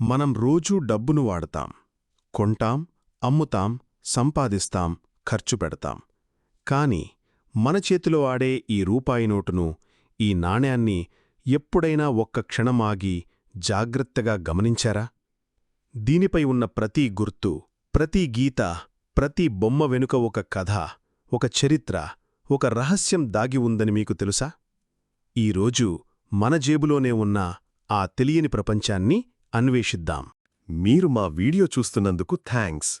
మనం రోజూ డబ్బును వాడతాం కొంటాం అమ్ముతాం సంపాదిస్తాం ఖర్చు పెడతాం. కాని మన చేతిలో ఆడే ఈ రూపాయి నోటును ఈ నాణ్యాన్ని ఎప్పుడైనా ఒక్క క్షణమాగి జాగ్రత్తగా గమనించారా? దీనిపై ఉన్న ప్రతి గుర్తు ప్రతి గీత ప్రతి బొమ్మ వెనుక ఒక కథ ఒక చరిత్ర ఒక రహస్యం దాగి ఉందని మీకు తెలుసా? ఈరోజు మన జేబులోనే ఉన్న ఆ తెలియని ప్రపంచాన్ని అన్వేషిద్దాం. మీరు మా వీడియో చూస్తున్నందుకు థ్యాంక్స్.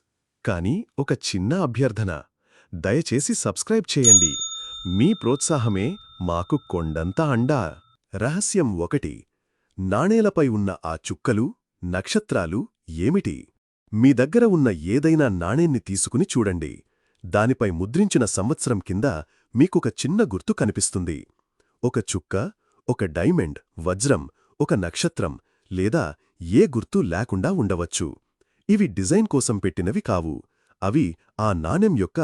కానీ ఒక చిన్న అభ్యర్థన. దయచేసి సబ్స్క్రైబ్ చేయండి. మీ ప్రోత్సాహమే మాకు కొండంత అండా. రహస్యం ఒకటి. నాణేలపై ఉన్న ఆ చుక్కలు నక్షత్రాలు ఏమిటి? మీ దగ్గర ఉన్న ఏదైనా నాణేన్ని తీసుకుని చూడండి. దానిపై ముద్రించిన సంవత్సరం కింద మీకొక చిన్న గుర్తు కనిపిస్తుంది. ఒక చుక్క ఒక డైమండ్ వజ్రం ఒక నక్షత్రం లేదా ఏ గుర్తు లేకుండా ఉండవచ్చు. ఇవి డిజైన్ కోసం పెట్టినవి కావు. అవి ఆ నాణెం యొక్క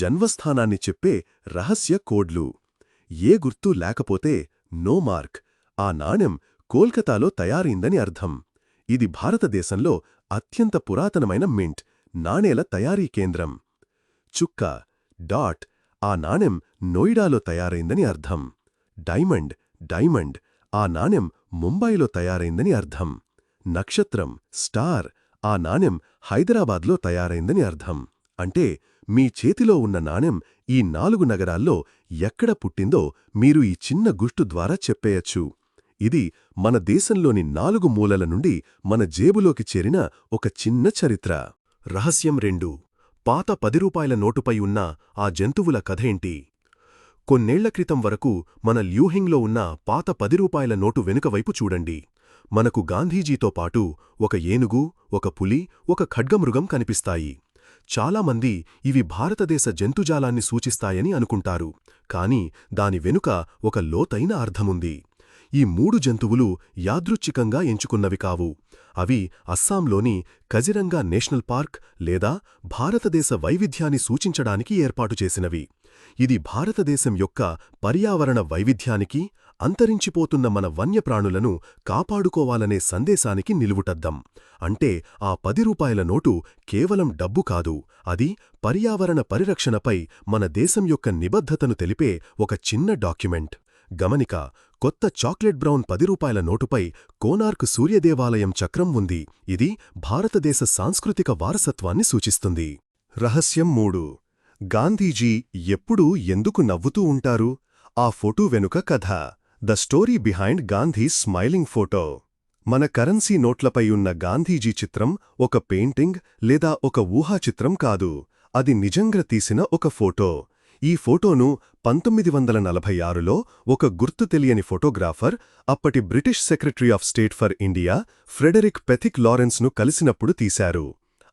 జన్మస్థానాన్ని చెప్పే రహస్య కోడ్లు. ఏ గుర్తు లేకపోతే నో మార్క్. ఆ నాణెం కోల్కతాలో తయారైందని అర్థం. ఇది భారతదేశంలో అత్యంత పురాతనమైన మింట్ నాణేల తయారీ కేంద్రం. చుక్క డాట్ ఆ నాణెం నోయిడాలో తయారైందని అర్థం. డైమండ్ డైమండ్ ఆ నాణెం ముంబైలో తయారైందని అర్థం. నక్షత్రం స్టార్ ఆ నాణెం హైదరాబాద్లో తయారైందని అర్థం. అంటే మీ చేతిలో ఉన్న నాణెం ఈ నాలుగు నగరాల్లో ఎక్కడ పుట్టిందో మీరు ఈ చిన్న గుష్టు ద్వారా చెప్పేయచ్చు. ఇది మన దేశంలోని నాలుగు మూలల నుండి మన జేబులోకి చేరిన ఒక చిన్న చరిత్ర. రహస్యం రెండు. పాత పది రూపాయల నోటుపై ఉన్న ఆ జంతువుల కథేంటి కొన్నేళ్ళ క్రితం వరకు మన ల్యూహింగ్లో ఉన్న పాత పది రూపాయల నోటు వెనుకవైపు చూడండి. మనకు గాంధీజీతో పాటు ఒక ఏనుగు ఒక పులి ఒక ఖడ్గమృగం కనిపిస్తాయి. చాలామంది ఇవి భారతదేశ జంతుజాలాన్ని సూచిస్తాయని అనుకుంటారు. కాని దాని వెనుక ఒక లోతైన అర్థముంది. ఈ మూడు జంతువులు యాదృచ్ఛికంగా ఎంచుకున్నవి కావు. అవి అస్సాంలోని కజిరంగా నేషనల్ పార్క్ లేదా భారతదేశ వైవిధ్యాన్ని సూచించడానికి ఏర్పాటు చేసినవి. ఇది భారతదేశం యొక్క పర్యావరణ వైవిధ్యానికి అంతరించిపోతున్న మన వన్యప్రాణులను కాపాడుకోవాలనే సందేశానికి నిలువుటద్దం. అంటే ఆ పది రూపాయల నోటు కేవలం డబ్బు కాదు అది పర్యావరణ పరిరక్షణపై మన దేశం యొక్క నిబద్ధతను తెలిపే ఒక చిన్న డాక్యుమెంట్. గమనిక కొత్త చాక్లెట్ బ్రౌన్ పది రూపాయల నోటుపై కోనార్క్ సూర్యదేవాలయం చక్రం ఉంది. ఇది భారతదేశ సాంస్కృతిక వారసత్వాన్ని సూచిస్తుంది. రహస్యం మూడు. గాంధీజీ ఎప్పుడూ ఎందుకు నవ్వుతూ ఉంటారు? ఆ ఫోటో వెనుక కథ. The story behind Gandhi smiling photo. మన కరెన్సీ నోట్లపై ఉన్న గాంధీజీ చిత్రం ఒక పెయింటింగ్ లేదా ఒక ఊహాచిత్రం కాదు. అది నిజంగా తీసిన ఒక ఫోటో. ఈ ఫోటోను పంతొమ్మిది వందల నలభై ఆరులో ఒక గుర్తు తెలియని ఫోటోగ్రాఫర్ అప్పటి British secretary of state for India Frederick Pethick లారెన్స్ను కలిసినప్పుడు తీశారు.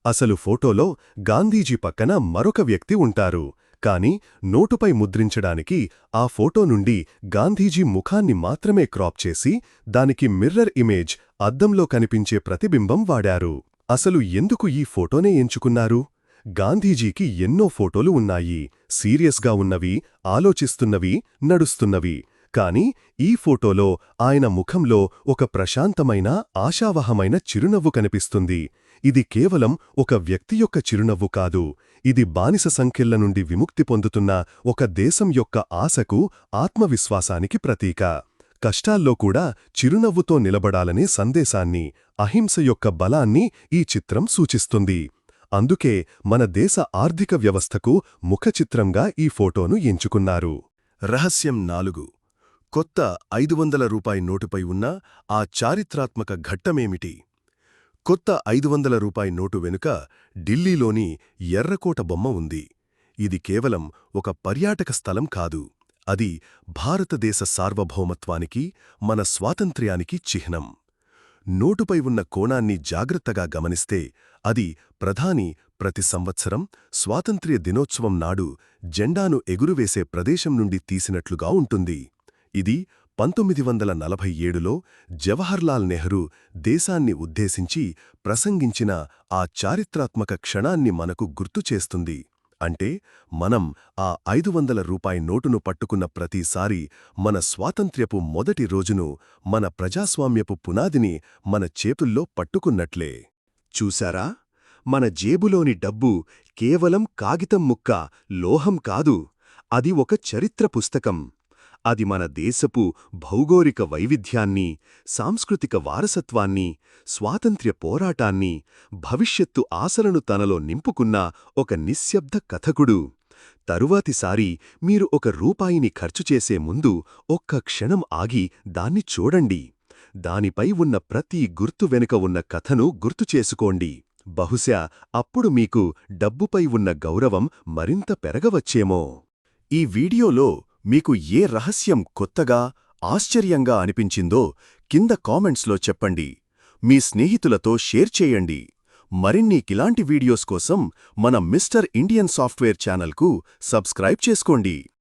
అసలు ఫోటోలో గాంధీజీ పక్కన మరొక వ్యక్తి ఉంటారు. కాని నోటుపై ముద్రించడానికి ఆ ఫోటో నుండి గాంధీజీ ముఖాన్ని మాత్రమే క్రాప్ చేసి దానికి మిర్రర్ ఇమేజ్ అద్దంలో కనిపించే ప్రతిబింబం వాడారు. అసలు ఎందుకు ఈ ఫోటోనే ఎంచుకున్నారు? గాంధీజీకి ఎన్నో ఫోటోలు ఉన్నాయి. సీరియస్గా ఉన్నవి ఆలోచిస్తున్నవి నడుస్తున్నవి. కాని ఈ ఫోటోలో ఆయన ముఖంలో ఒక ప్రశాంతమైన ఆశావహమైన చిరునవ్వు కనిపిస్తుంది. ఇది కేవలం ఒక వ్యక్తి యొక్క చిరునవ్వు కాదు. ఇది బానిస సంఖ్యల నుండి విముక్తి పొందుతున్న ఒక దేశం యొక్క ఆశకు ఆత్మవిశ్వాసానికి ప్రతీక. కష్టాల్లో కూడా చిరునవ్వుతో నిలబడాలనే సందేశాన్ని అహింస యొక్క బలాన్ని ఈ చిత్రం సూచిస్తుంది. అందుకే మన దేశ ఆర్థిక వ్యవస్థకు ముఖచిత్రంగా ఈ ఫోటోను ఎంచుకున్నారు. రహస్యం నాలుగు. కొత్త ఐదు వందల రూపాయి నోటుపై ఉన్న ఆ చారిత్రాత్మక ఘట్టమేమిటి? కొత్త ఐదు వందల రూపాయి నోటు వెనుక ఢిల్లీలోని ఎర్రకోట బొమ్మ ఉంది. ఇది కేవలం ఒక పర్యాటక స్థలం కాదు. అది భారతదేశ సార్వభౌమత్వానికి మన స్వాతంత్ర్యానికి చిహ్నం. నోటుపై ఉన్న కోణాన్ని జాగ్రత్తగా గమనిస్తే అది ప్రధాని ప్రతి సంవత్సరం స్వాతంత్ర్య దినోత్సవం నాడు జెండాను ఎగురువేసే ప్రదేశం నుండి తీసినట్లుగా ఉంటుంది. ఇది పంతొమ్మిది వందల నలభై ఏడులో జవహర్లాల్ నెహ్రూ దేశాన్ని ఉద్దేశించి ప్రసంగించిన ఆ చారిత్రాత్మక క్షణాన్ని మనకు గుర్తుచేస్తుంది అంటే మనం ఆ ఐదు వందల రూపాయి నోటును పట్టుకున్న ప్రతిసారి మన స్వాతంత్ర్యపు మొదటి రోజును మన ప్రజాస్వామ్యపు పునాదిని మన చేతుల్లో పట్టుకున్నట్లే. చూశారా? మన జేబులోని డబ్బు కేవలం కాగితం ముక్క లోహం కాదు. అది ఒక చరిత్ర పుస్తకం. అది మన దేశపు భౌగోళిక వైవిధ్యాన్ని సాంస్కృతిక వారసత్వాన్ని స్వాతంత్ర్య పోరాటాన్ని భవిష్యత్తు ఆశలను తనలో నింపుకున్న ఒక నిశ్శబ్ద కథకుడు. తరువాతిసారి మీరు ఒక రూపాయిని ఖర్చు చేసే ముందు ఒక్క క్షణం ఆగి దాన్ని చూడండి. దానిపై ఉన్న ప్రతి గుర్తు వెనుక ఉన్న కథను గుర్తుచేసుకోండి బహుశా అప్పుడు మీకు డబ్బుపై ఉన్న గౌరవం మరింత పెరగవచ్చేమో. ఈ వీడియోలో మీకు ఏ రహస్యం కొత్తగా ఆశ్చర్యంగా అనిపించిందో కింద కామెంట్స్లో చెప్పండి. మీ స్నేహితులతో షేర్ చేయండి. మరిన్ని ఇలాంటి వీడియోస్ కోసం మన మిస్టర్ ఇండియన్ సాఫ్ట్వేర్ ఛానల్కు సబ్స్క్రైబ్ చేసుకోండి.